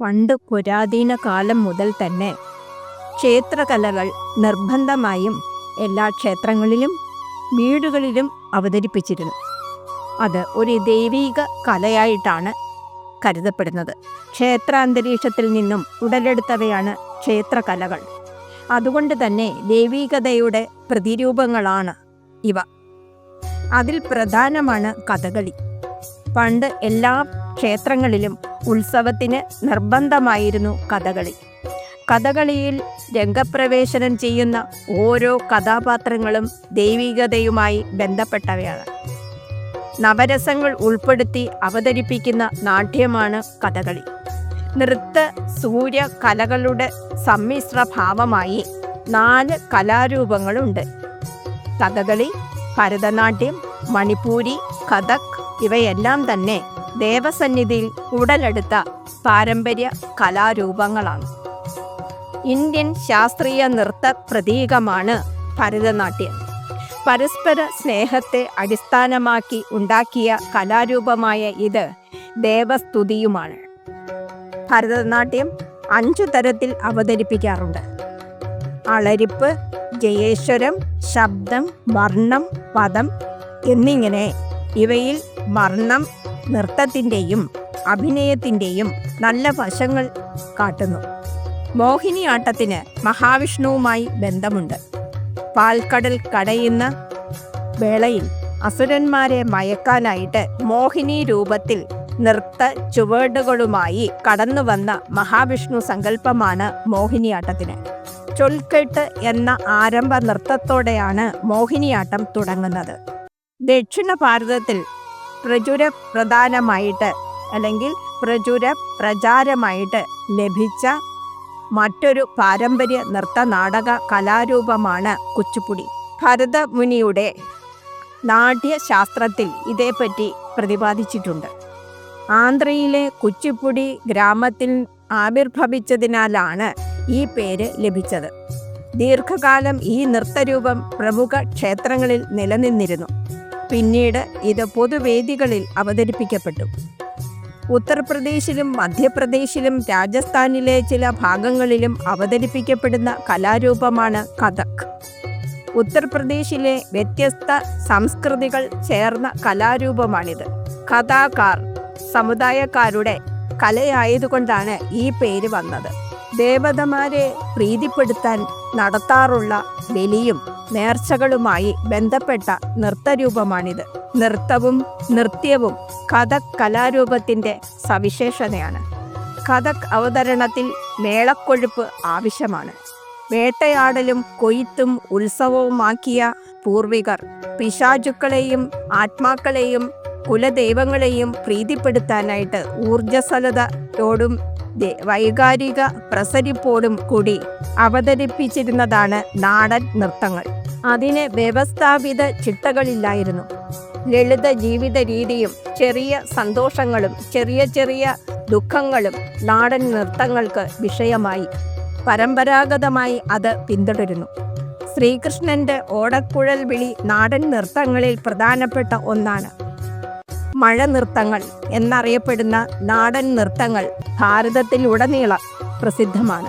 പണ്ട് പുരാതന കാലം മുതൽ തന്നെ ക്ഷേത്രകലകൾ നിർബന്ധമായും എല്ലാ ക്ഷേത്രങ്ങളിലും വീടുകളിലും അവതരിപ്പിച്ചിരുന്നു. അത് ഒരു ദൈവീക കലയായിട്ടാണ് കരുതപ്പെടുന്നത്. ക്ഷേത്രാന്തരീക്ഷത്തിൽ നിന്നും ഉടലെടുത്തവയാണ് ക്ഷേത്രകലകൾ. അതുകൊണ്ട് തന്നെ ദൈവീകതയുടെ പ്രതിരൂപങ്ങളാണ് ഇവ. അതിൽ പ്രധാനമാണ് കഥകളി. പണ്ട് എല്ലാ ക്ഷേത്രങ്ങളിലും ഉത്സവത്തിന് നിർബന്ധമായിരുന്നു കഥകളി. കഥകളിയിൽ രംഗപ്രവേശനം ചെയ്യുന്ന ഓരോ കഥാപാത്രങ്ങളും ദൈവികതയുമായി ബന്ധപ്പെട്ടവയാണ്. നവരസങ്ങൾ ഉൾപ്പെടുത്തി അവതരിപ്പിക്കുന്ന നാട്യമാണ് കഥകളി. നൃത്ത സൂര്യ കലകളുടെ സമ്മിശ്ര ഭാവമായി നാല് കലാരൂപങ്ങളുണ്ട്. കഥകളി ഭരതനാട്യം മണിപ്പൂരി കഥക് ഇവയെല്ലാം തന്നെ ദേവസന്നിധിയിൽ ഉടലെടുത്ത പാരമ്പര്യ കലാരൂപങ്ങളാണ്. ഇന്ത്യൻ ശാസ്ത്രീയ നൃത്ത പ്രതീകമാണ് ഭരതനാട്യം. പരസ്പര സ്നേഹത്തെ അടിസ്ഥാനമാക്കി ഉണ്ടാക്കിയ കലാരൂപമായ ഇത് ദേവസ്തുതിയുമാണ്. ഭരതനാട്യം അഞ്ചു തരത്തിൽ അവതരിപ്പിക്കാറുണ്ട്. അളരിപ്പ് ജയേശ്വരം ശബ്ദം വർണം പദം എന്നിങ്ങനെ ഇവയിൽ വർണം നൃത്തത്തിന്റെയും അഭിനയത്തിന്റെയും നല്ല വശങ്ങൾ കാട്ടുന്നു. മോഹിനിയാട്ടത്തിന് മഹാവിഷ്ണുവുമായി ബന്ധമുണ്ട്. പാൽക്കടൽ കടയുന്ന വേളയിൽ അസുരന്മാരെ മയക്കാനായിട്ട് മോഹിനി രൂപത്തിൽ നൃത്ത ചുവടുകളുമായി കടന്നു വന്ന മഹാവിഷ്ണു സങ്കല്പമാണ് മോഹിനിയാട്ടത്തിന്. ചൊൽക്കെട്ട് എന്ന ആരംഭ നൃത്തത്തോടെയാണ് മോഹിനിയാട്ടം തുടങ്ങുന്നത്. ദക്ഷിണ ഭാരതത്തിൽ പ്രചുര പ്രധാനമായിട്ട് അല്ലെങ്കിൽ പ്രചുര പ്രചാരമായിട്ട് ലഭിച്ച മറ്റൊരു പാരമ്പര്യ നൃത്ത നാടക കലാരൂപമാണ് കുച്ചുപ്പുടി. ഭരതമുനിയുടെ നാട്യശാസ്ത്രത്തിൽ ഇതേപ്പറ്റി പ്രതിപാദിച്ചിട്ടുണ്ട്. ആന്ധ്രയിലെ കുച്ചിപ്പുടി ഗ്രാമത്തിൽ ആവിർഭവിച്ചതിനാലാണ് ഈ പേര് ലഭിച്ചത്. ദീർഘകാലം ഈ നൃത്തരൂപം പ്രമുഖ ക്ഷേത്രങ്ങളിൽ നിലനിന്നിരുന്നു. പിന്നീട് ഇത് പൊതുവേദികളിൽ അവതരിപ്പിക്കപ്പെട്ടു. ഉത്തർപ്രദേശിലും മധ്യപ്രദേശിലും രാജസ്ഥാനിലെ ചില ഭാഗങ്ങളിലും അവതരിപ്പിക്കപ്പെടുന്ന കലാരൂപമാണ് കഥക്. ഉത്തർപ്രദേശിലെ വ്യത്യസ്ത സംസ്കൃതികൾ ചേർന്ന കലാരൂപമാണിത്. കഥാകാർ സമുദായക്കാരുടെ കലയായതുകൊണ്ടാണ് ഈ പേര് വന്നത്. ദേവതമാരെ പ്രീതിപ്പെടുത്താൻ നടത്താറുള്ള ബലിയും നേർച്ചകളുമായി ബന്ധപ്പെട്ട നൃത്തരൂപമാണിത്. നൃത്തവും നൃത്യവും കഥക് കലാരൂപത്തിന്റെ സവിശേഷതയാണ്. കഥക് അവതരണത്തിൽ മേളക്കൊഴുപ്പ് ആവശ്യമാണ്. വേട്ടയാടലും കൊയ്ത്തും ഉത്സവവുമാക്കിയ പൂർവികർ പിശാചുക്കളെയും ആത്മാക്കളെയും കുലദൈവങ്ങളെയും പ്രീതിപ്പെടുത്താനായിട്ട് ഊർജസ്വലതയോടും വൈകാരിക പ്രസരിപ്പോടും കൂടി അവതരിപ്പിച്ചിരുന്നതാണ് നാടൻ നൃത്തങ്ങൾ. അതിന് വ്യവസ്ഥാപിത ചിട്ടകളില്ലായിരുന്നു. ലളിത ജീവിത രീതിയും ചെറിയ സന്തോഷങ്ങളും ചെറിയ ചെറിയ ദുഃഖങ്ങളും നാടൻ നൃത്തങ്ങൾക്ക് വിഷയമായി. പരമ്പരാഗതമായി അത് പിന്തുടരുന്നു. ശ്രീകൃഷ്ണന്റെ ഓടക്കുഴൽ വിളി നാടൻ നൃത്തങ്ങളിൽ പ്രധാനപ്പെട്ട ഒന്നാണ്. മഴ നൃത്തങ്ങൾ എന്നറിയപ്പെടുന്ന നാടൻ നൃത്തങ്ങൾ ഭാരതത്തിലുടനീളം പ്രസിദ്ധമാണ്.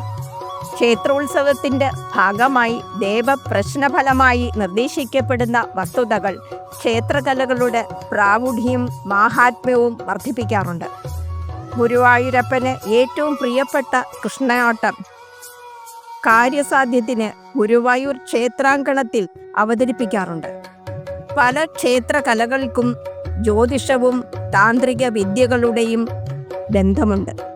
ക്ഷേത്രോത്സവത്തിന്റെ ഭാഗമായി ദേവപ്രശ്നഫലമായി നിർദ്ദേശിക്കപ്പെടുന്ന വസ്തുതകൾ ക്ഷേത്രകലകളുടെ പ്രാവുഢ്യവും മാഹാത്മ്യവും വർദ്ധിപ്പിക്കാറുണ്ട്. ഗുരുവായൂരപ്പന് ഏറ്റവും പ്രിയപ്പെട്ട കൃഷ്ണയാട്ടം. കാര്യസാധ്യത്തിന് ഗുരുവായൂർ ക്ഷേത്രാങ്കണത്തിൽ അവതരിപ്പിക്കാറുണ്ട്. പല ക്ഷേത്രകലകൾക്കും ജ്യോതിഷവും താന്ത്രിക വിദ്യകളുടെയും ബന്ധമുണ്ട്.